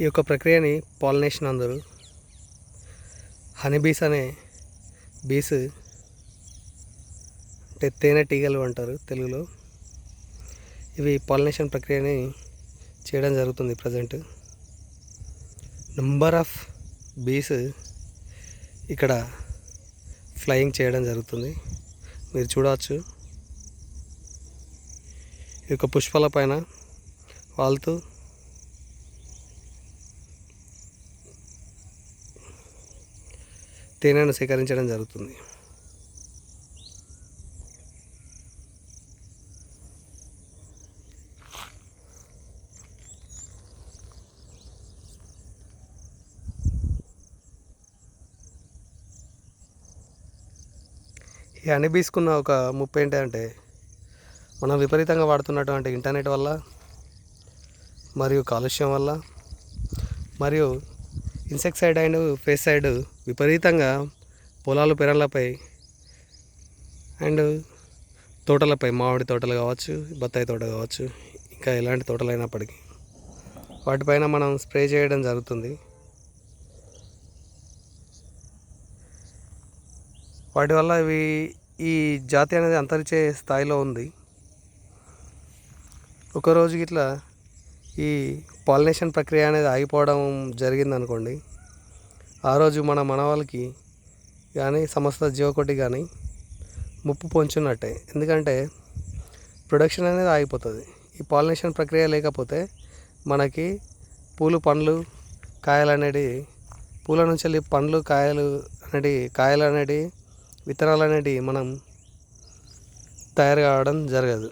ఈ యొక్క ప్రక్రియని పాలినేషన్ అందరు హనీ బీస్ అనే బీస్ అంటే తేనెటీగలు అంటారు తెలుగులో. ఇవి పాలినేషన్ ప్రక్రియని చేయడం జరుగుతుంది ప్రజెంట్. నెంబర్ ఆఫ్ బీస్ ఇక్కడ ఫ్లయింగ్ చేయడం జరుగుతుంది. మీరు చూడవచ్చు. ఈ యొక్క పుష్పాల పైన వాళ్తూ తేనెను సేకరించడం జరుగుతుంది. ఈ హనీ ఒక ముప్పు ఏంటంటే మనం విపరీతంగా వాడుతున్నటువంటి ఇంటర్నెట్ వల్ల మరియు కాలుష్యం వల్ల మరియు ఇన్సెక్సైడ్ అండ్ పెస్టిసైడ్ విపరీతంగా పొలాలు పెరళ్ళపై అండ్ తోటలపై మామిడి తోటలు కావచ్చు బత్తాయి తోట కావచ్చు ఇంకా ఎలాంటి తోటలు అయినప్పటికీ వాటిపైన మనం స్ప్రే చేయడం జరుగుతుంది. వాటి వల్ల ఇవి ఈ జాతి అనేది అంతరించే స్థాయిలో ఉంది. ఒకరోజు ఇట్లా ఈ పాలినేషన్ ప్రక్రియ అనేది ఆగిపోవడం జరిగింది అనుకోండి ఆ రోజు మన మనవాళ్ళకి కానీ సమస్త జీవకోటి కానీ ముప్పు పొంచున్నట్టే. ఎందుకంటే ప్రొడక్షన్ అనేది ఆగిపోతుంది. ఈ పాలినేషన్ ప్రక్రియ లేకపోతే మనకి పూలు పండ్లు కాయలు అనేటివి పూల నుంచి వెళ్ళి పండ్లు కాయలు అనేటివి కాయలు అనేటివి విత్తనాలు అనేవి మనం తయారు కావడం జరగదు.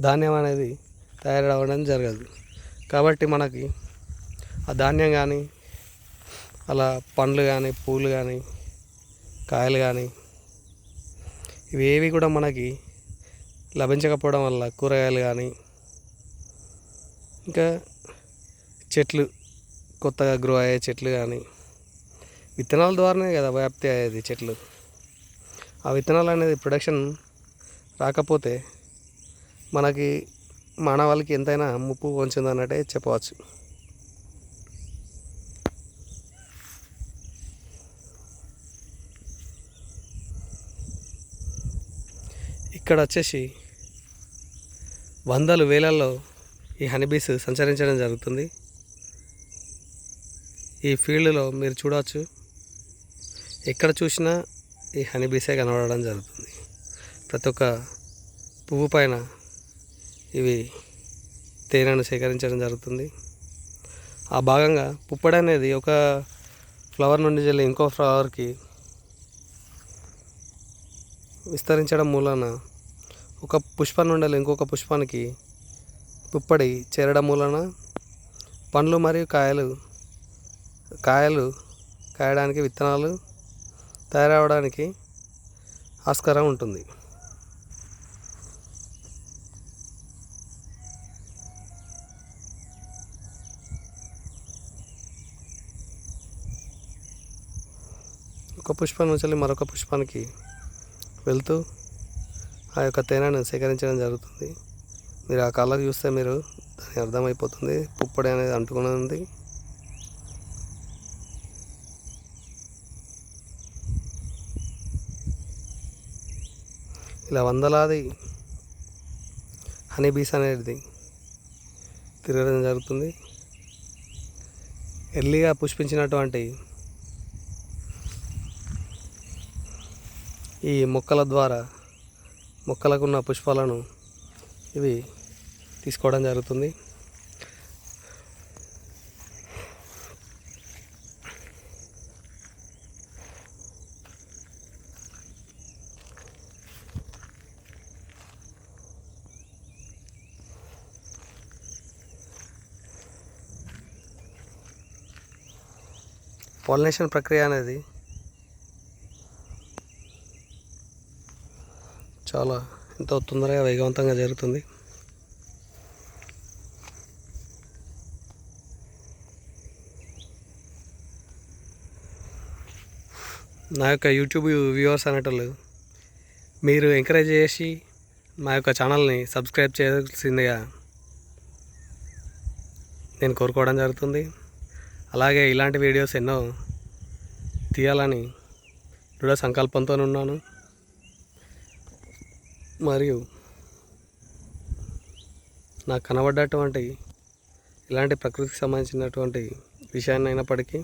ధాన్యం అనేది తయారు అవ్వడం జరగదు. కాబట్టి మనకి ఆ ధాన్యం కానీ అలా పండ్లు కానీ పూలు కానీ కాయలు కానీ ఇవేవి కూడా మనకి లభించకపోవడం వల్ల కూరగాయలు కానీ ఇంకా చెట్లు కొత్తగా గ్రో అయ్యే చెట్లు కానీ విత్తనాల ద్వారానే కదా వ్యాప్తి అయ్యేది చెట్లు. ఆ విత్తనాలు అనేది ప్రొడక్షన్ రాకపోతే మనకి మానవాళికి ఎంతైనా ముప్పు పొంచిందన్నట్టే చెప్పవచ్చు. ఇక్కడ వచ్చేసి వందలు వేలల్లో ఈ హనీబీస్ సంచరించడం జరుగుతుంది. ఈ ఫీల్డ్లో మీరు చూడవచ్చు ఎక్కడ చూసినా ఈ హనీబీసే కనబడడం జరుగుతుంది. ప్రతి ఒక్క పువ్వు పైన ఇవి తేనెను సేకరించడం జరుగుతుంది. ఆ భాగంగా పుప్పడి అనేది ఒక ఫ్లవర్ నుండి వెళ్ళి ఇంకో ఫ్లవర్కి విస్తరించడం మూలన ఒక పుష్పం నుండి ఇంకొక పుష్పానికి పుప్పడి చేరడం మూలన పండ్లు మరియు కాయలు కాయలు కాయడానికి విత్తనాలు తయారవడానికి ఆస్కారం ఉంటుంది. ఒక పుష్పం నుంచి మరొక పుష్పానికి వెళ్తూ ఆ యొక్క తేనెను సేకరించడం జరుగుతుంది. మీరు ఆ కలర్ చూస్తే మీరు దాని అర్థమైపోతుంది. పుప్పడి అనేది అంటుకుని ఉంది ఇలా వందలాది హనీ బీస్ అనేది తిరగడం జరుగుతుంది. ఎర్లీగా పుష్పించినటువంటి ఈ మొక్కల ద్వారా మొక్కలకు ఉన్న పుష్పాలను ఇవి తీసుకోవడం జరుగుతుంది. పాలినేషన్ ప్రక్రియ అనేది చాలా ఎంతో తొందరగా వేగవంతంగా జరుగుతుంది. నా యొక్క యూట్యూబ్ వ్యూవర్స్ అనేటోళ్ళు మీరు ఎంకరేజ్ చేసి మా యొక్క ఛానల్ని సబ్స్క్రైబ్ చేయాల్సిందిగా నేను కోరుకోవడం జరుగుతుంది. అలాగే ఇలాంటి వీడియోస్ ఎన్నో తీయాలని దృఢ సంకల్పంతో ఉన్నాను మరియు నాకు కనబడ్డటువంటి ఇలాంటి ప్రకృతికి సంబంధించినటువంటి విషయాన్ని అయినప్పటికీ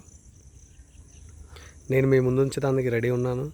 నేను మీ ముందు ఉంచడానికి రెడీ ఉన్నాను.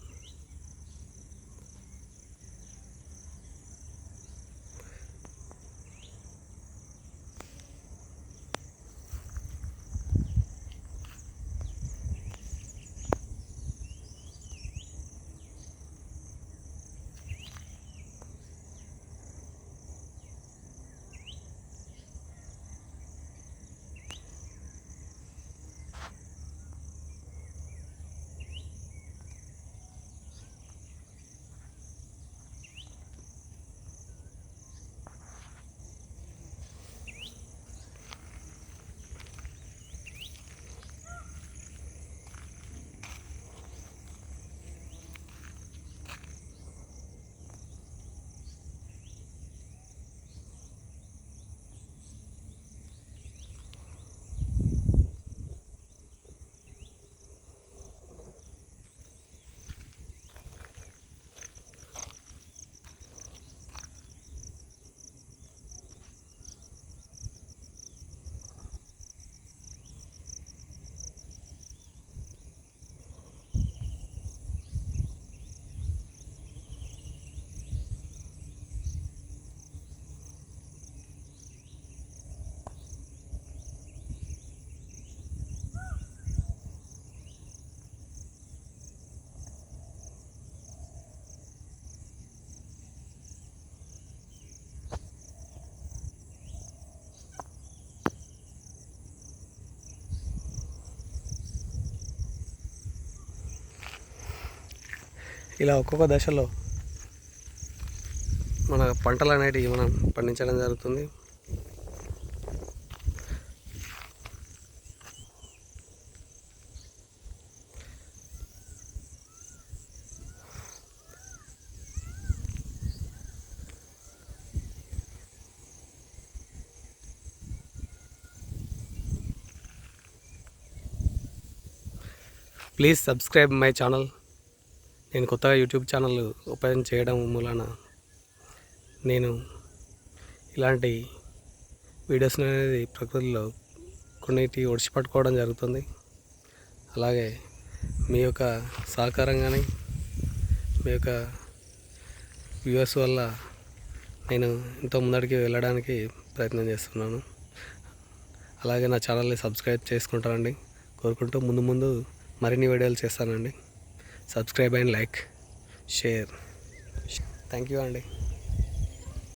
ఇలా ఒక్కొక్క దశలో మన పంటలు అనేటివి మనం పండించడం జరుగుతుంది. ప్లీజ్ సబ్స్క్రైబ్ మై ఛానల్ నేను కొత్తగా యూట్యూబ్ ఛానల్ ఓపెన్ చేయడం మూలన నేను ఇలాంటి వీడియోస్ అనేది ప్రకృతిలో కొన్నిటి ఒడిచిపట్టుకోవడం జరుగుతుంది. అలాగే మీ యొక్క సహకారం కానీ మీ యొక్క వ్యూవర్స్ వల్ల నేను ఎంతో ముందడికి వెళ్ళడానికి ప్రయత్నం చేస్తున్నాను. అలాగే నా ఛానల్ని సబ్స్క్రైబ్ చేసుకుంటారండి. కోరుకుంటూ ముందు ముందు మరిన్ని వీడియోలు చేస్తానండి. Subscribe and like share. Thank you అండి.